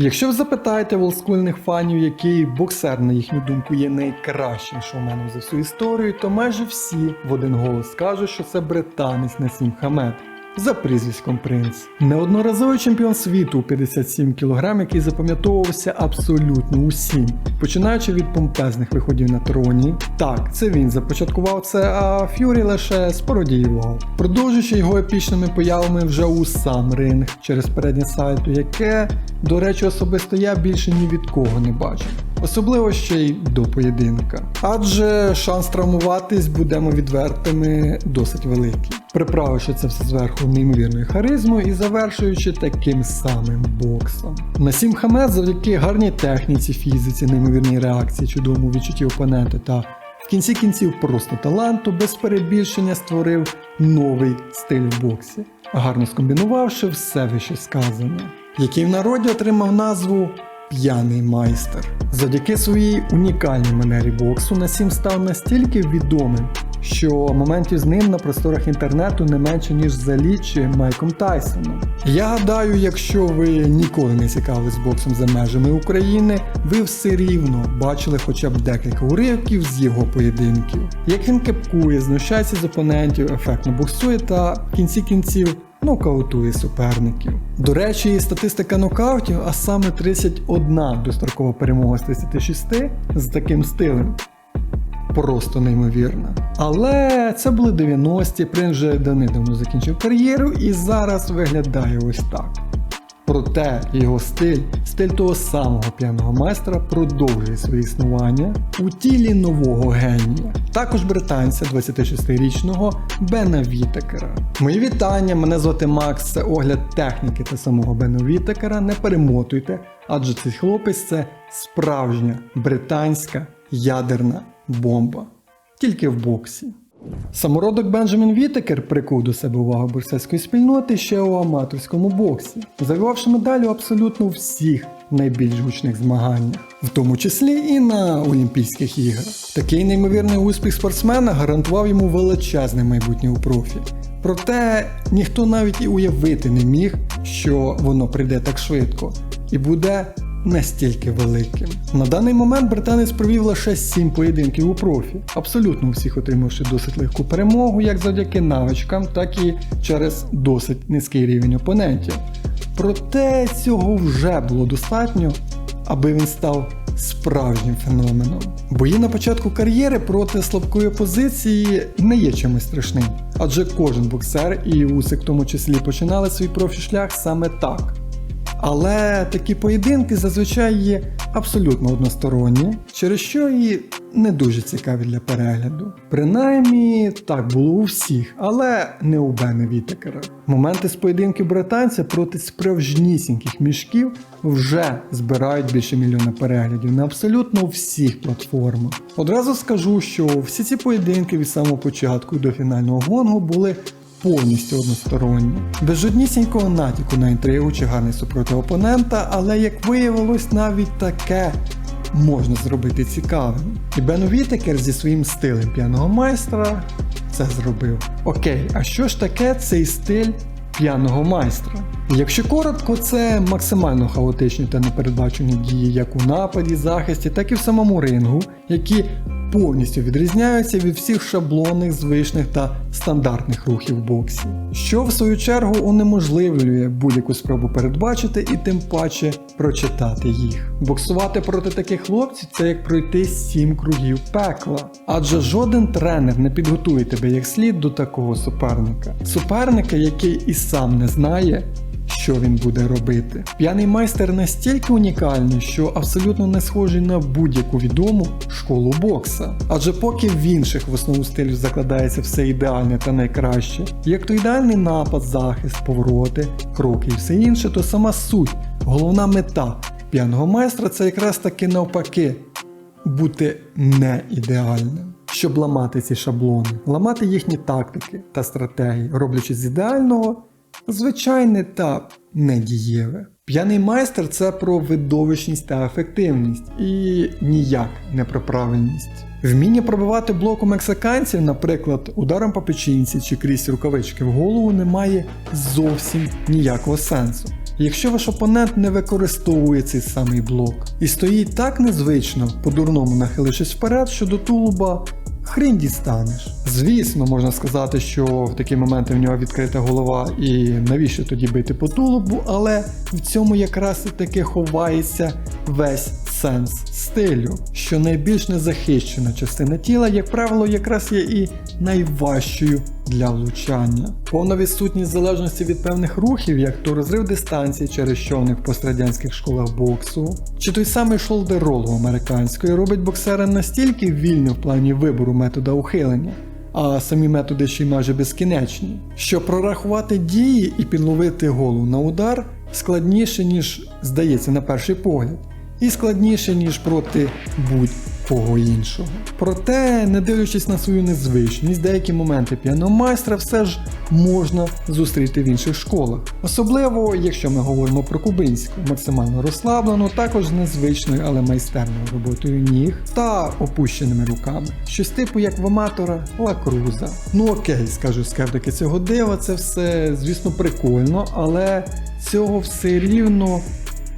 Якщо ви запитаєте волскульних фанів, який боксер, на їхню думку, є найкращим шоуменом за всю історію, то майже всі в один голос скажуть, що це британець Насім Хамед. За прізвиськом Принц. Неодноразовий чемпіон світу у 57 кг, який запам'ятовувався абсолютно усім. Починаючи від помпезних виходів на троні. Так, це він започаткував це, а Ф'юрі лише спородіював. Продовжуючи його епічними появами вже у сам ринг через переднє сальто, яке, до речі, особисто я більше ні від кого не бачив. Особливо ще й до поєдинка. Адже шанс травмуватись, будемо відвертими, досить великий. Приправивши це все зверху неймовірною харизмою і завершуючи таким самим боксом. Насім Хамед завдяки гарній техніці, фізиці, неймовірній реакції, чудовому відчутті опонента та в кінці кінців просто таланту без перебільшення створив новий стиль в боксі, гарно скомбінувавши все вище сказане, який в народі отримав назву П'яний майстер. Завдяки своїй унікальній манері боксу Насім став настільки відомим, що моментів з ним на просторах інтернету не менше, ніж за чи Майком Тайсоном. Я гадаю, якщо ви ніколи не цікавились боксом за межами України, ви все рівно бачили хоча б декілька уривків з його поєдинків. Як він кепкує, знущається з опонентів, ефектно боксує та в кінці кінців нокаутує суперників. До речі, статистика нокаутів, а саме 31 дострокова перемога з 36 з таким стилем. Просто неймовірна. Але це були 90-ті, принц вже давним-давно закінчив кар'єру і зараз виглядає ось так. Проте його стиль, стиль того самого п'яного майстра, продовжує своє існування у тілі нового генія, також британця 26-річного Бена Вітекера. Мої вітання, мене звати Макс, це огляд техніки та самого Бена Вітекера. Не перемотуйте, адже цей хлопець це справжня британська ядерна бомба. Тільки в боксі. Самородок Бенджамін Вітекер прикув до себе увагу борцейської спільноти ще у аматорському боксі, завоювавши медалі у абсолютно всіх найбільш гучних змаганнях, в тому числі і на Олімпійських іграх. Такий неймовірний успіх спортсмена гарантував йому величезне майбутнє у профі. Проте ніхто навіть і уявити не міг, що воно прийде так швидко і буде настільки великим. На даний момент британець провів лише 7 поєдинків у профі, абсолютно всіх отримавши досить легку перемогу, як завдяки навичкам, так і через досить низький рівень опонентів. Проте цього вже було достатньо, аби він став справжнім феноменом. Бої на початку кар'єри проти слабкої опозиції не є чимось страшним, адже кожен боксер і Усик в тому числі починали свій профі-шлях саме так. Але такі поєдинки зазвичай є абсолютно односторонні, через що і не дуже цікаві для перегляду. Принаймні так було у всіх, але не у Бена Вітекера. Моменти з поєдинків британця проти справжнісіньких мішків вже збирають більше мільйона переглядів на абсолютно всіх платформах. Одразу скажу, що всі ці поєдинки від самого початку до фінального гонгу були повністю односторонні, без жоднісінького натяку на інтригу чи гарний супроти опонента, але як виявилось, навіть таке можна зробити цікавим. І Бен Вітекер зі своїм стилем п'яного майстра це зробив. Окей, а що ж таке цей стиль п'яного майстра? Якщо коротко, це максимально хаотичні та непередбачені дії як у нападі, захисті, так і в самому рингу, які повністю відрізняються від всіх шаблонних, звичних та стандартних рухів боксі, що в свою чергу унеможливлює будь-яку спробу передбачити і тим паче прочитати їх. Боксувати проти таких хлопців це як пройти сім кругів пекла, адже жоден тренер не підготує тебе як слід до такого суперника. Суперника, який і сам не знає, що він буде робити. П'яний майстер настільки унікальний, що абсолютно не схожий на будь-яку відому школу бокса. Адже поки в інших в основу стилю закладається все ідеальне та найкраще, як то ідеальний напад, захист, повороти, кроки і все інше, то сама суть, головна мета п'яного майстра це якраз таки навпаки бути не ідеальним. Щоб ламати ці шаблони, ламати їхні тактики та стратегії, роблячи з ідеального звичайне та недієве. П'яний майстер це про видовищність та ефективність і ніяк не про правильність. Вміння пробивати блоку мексиканців, наприклад, ударом по печінці чи крізь рукавички в голову, не має зовсім ніякого сенсу. Якщо ваш опонент не використовує цей самий блок і стоїть так незвично, по-дурному нахилившись вперед, що до тулуба хрінь дістанеш. Звісно, можна сказати, що в такі моменти в нього відкрита голова і навіщо тоді бити по тулубу, але в цьому якраз і таки ховається весь сенс стилю, що найбільш незахищена частина тіла, як правило, якраз є і найважчою для влучання. Повна відсутність залежності від певних рухів, як то розрив дистанції, через що в пострадянських школах боксу, чи той самий шолдер рол у американської робить боксера настільки вільним в плані вибору метода ухилення. А самі методи ще й майже безкінечні. Що прорахувати дії і підловити голову на удар складніше, ніж здається на перший погляд, і складніше, ніж проти будь-кого іншого. Проте, не дивлячись на свою незвичність, деякі моменти п'яного майстра все ж можна зустріти в інших школах. Особливо, якщо ми говоримо про кубинську, максимально розслаблену, також незвичною, але майстерною роботою ніг та опущеними руками. Щось типу як в аматора лакруза. Ну окей, скажу скептики цього дива, це все, звісно, прикольно, але цього все рівно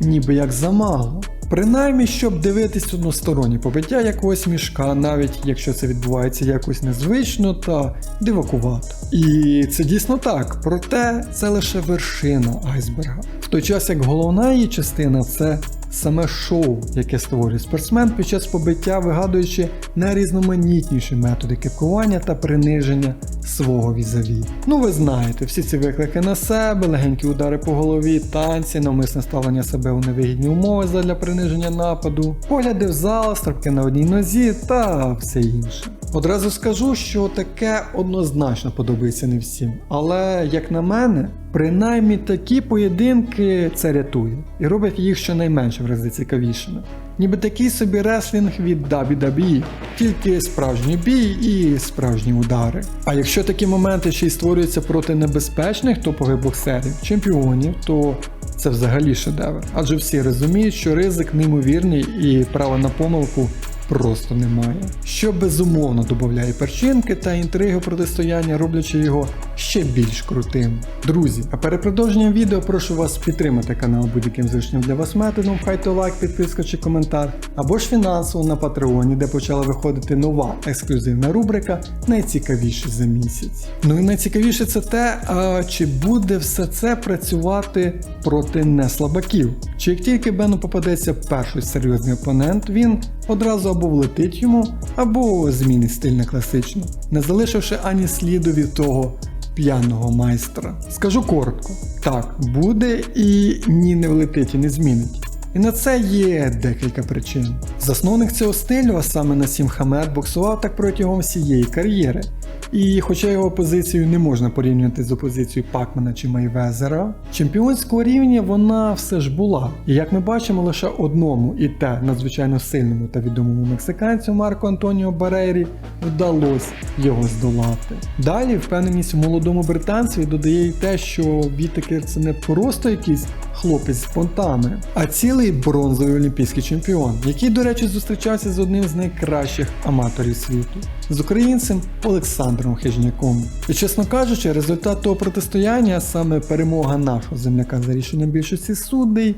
ніби як замало. Принаймні, щоб дивитись односторонні побиття якогось мішка, навіть якщо це відбувається якось незвично та дивакувато. І це дійсно так, проте це лише вершина айсберга. В той час як головна її частина це саме шоу, яке створює спортсмен під час побиття, вигадуючи найрізноманітніші методи кепкування та приниження свого візаві. Ну ви знаєте, всі ці виклики на себе, легенькі удари по голові, танці, навмисне ставлення себе у невигідні умови задля приниження нападу, погляди в зал, стрибки на одній нозі та все інше. Одразу скажу, що таке однозначно подобається не всім, але як на мене, принаймні такі поєдинки це рятує і робить їх щонайменше в рази цікавішими. Ніби такий собі реслінг від WWE, тільки справжній бій і справжні удари. А якщо такі моменти ще й створюються проти небезпечних топових боксерів, чемпіонів, то це взагалі шедевр. Адже всі розуміють, що ризик неймовірний і права на помилку просто немає. Що безумовно додає перчинки та інтриги протистояння, роблячи його ще більш крутим. Друзі, а перед продовженням відео прошу вас підтримати канал будь-яким зручним для вас методом, хай то лайк, підписка чи коментар, або ж фінансово на Патреоні, де почала виходити нова ексклюзивна рубрика Найцікавіше за місяць. Ну і найцікавіше це те, а чи буде все це працювати проти неслабаків? Чи як тільки Бену попадеться перший серйозний опонент, він одразу або влетить йому, або змінить стиль на класичну, не залишивши ані сліду від того п'яного майстра. Скажу коротко: так, буде і ні не влетить і не змінить. І на це є декілька причин. Засновник цього стилю, а саме Насім Хамед, боксував так протягом всієї кар'єри. І хоча його позицію не можна порівнювати з опозицією Пакмана чи Майвезера, чемпіонського рівня вона все ж була. І як ми бачимо, лише одному і те надзвичайно сильному та відомому мексиканцю Марко Антоніо Барейрі вдалося його здолати. Далі впевненість у молодому британцеві додає й те, що Вітекер це не просто якийсь хлопець з понтами, а цілий бронзовий олімпійський чемпіон, який, до речі, зустрічався з одним з найкращих аматорів світу, з українцем Олександром Хижняком. І чесно кажучи, результат того протистояння, саме перемога нашого земляка за рішенням більшості суддей,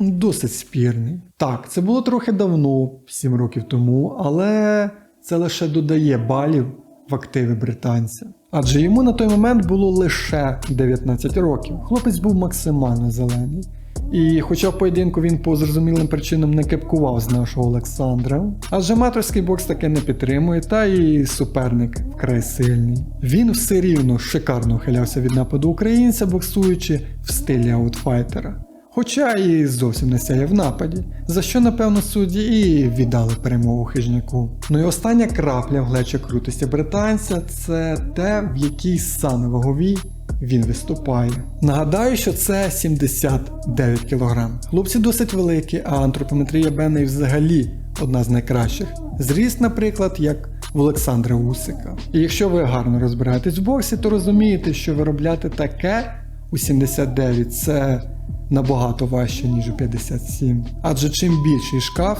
досить спірний. Так, це було трохи давно, 7 років тому, але це лише додає балів в активи британця. Адже йому на той момент було лише 19 років. Хлопець був максимально зелений. І хоча в поєдинку він по зрозумілим причинам не кепкував з нашого Олександра, адже аматорський бокс таке не підтримує, та і суперник вкрай сильний. Він все рівно шикарно ухилявся від нападу українця, боксуючи в стилі аутфайтера. Хоча і зовсім не сяє в нападі, за що, напевно, судді і віддали перемогу хижняку. Ну і остання крапля в глечі крутості британця це те, в якій саме ваговій він виступає. Нагадаю, що це 79 кг. Хлопці досить великі, а антропометрія Бена і взагалі одна з найкращих. Зріст, наприклад, як в Олександра Усика. І якщо ви гарно розбираєтесь в боксі, то розумієте, що виробляти таке у 79 це набагато важче, ніж у 57. Адже чим більший шкаф,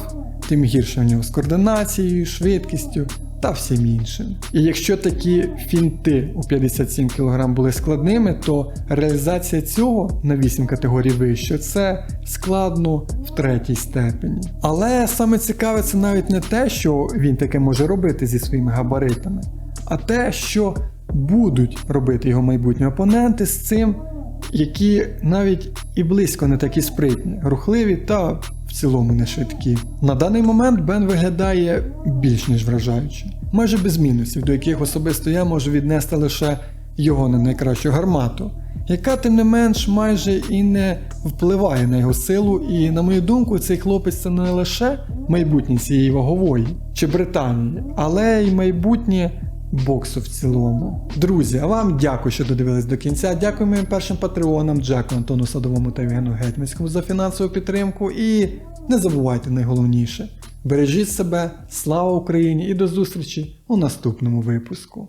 тим гірше в нього з координацією, швидкістю та всім іншим. І якщо такі фінти у 57 кг були складними, то реалізація цього на 8 категорій вище це складно в третій степені. Але саме цікаве це навіть не те, що він таке може робити зі своїми габаритами, а те, що будуть робити його майбутні опоненти з цим, які навіть і близько не такі спритні, рухливі та в цілому не швидкі. На даний момент Бен виглядає більш ніж вражаюче, майже без мінусів, до яких особисто я можу віднести лише його не найкращу гармату, яка тим не менш майже і не впливає на його силу, і на мою думку, цей хлопець це не лише майбутнє цієї вагової чи Британії, але й майбутнє боксу в цілому. Друзі, а вам дякую, що додивились до кінця. Дякую моїм першим патреонам Джеку Антону Садовому та Євгену Гетьманському за фінансову підтримку. І не забувайте найголовніше. Бережіть себе, слава Україні і до зустрічі у наступному випуску.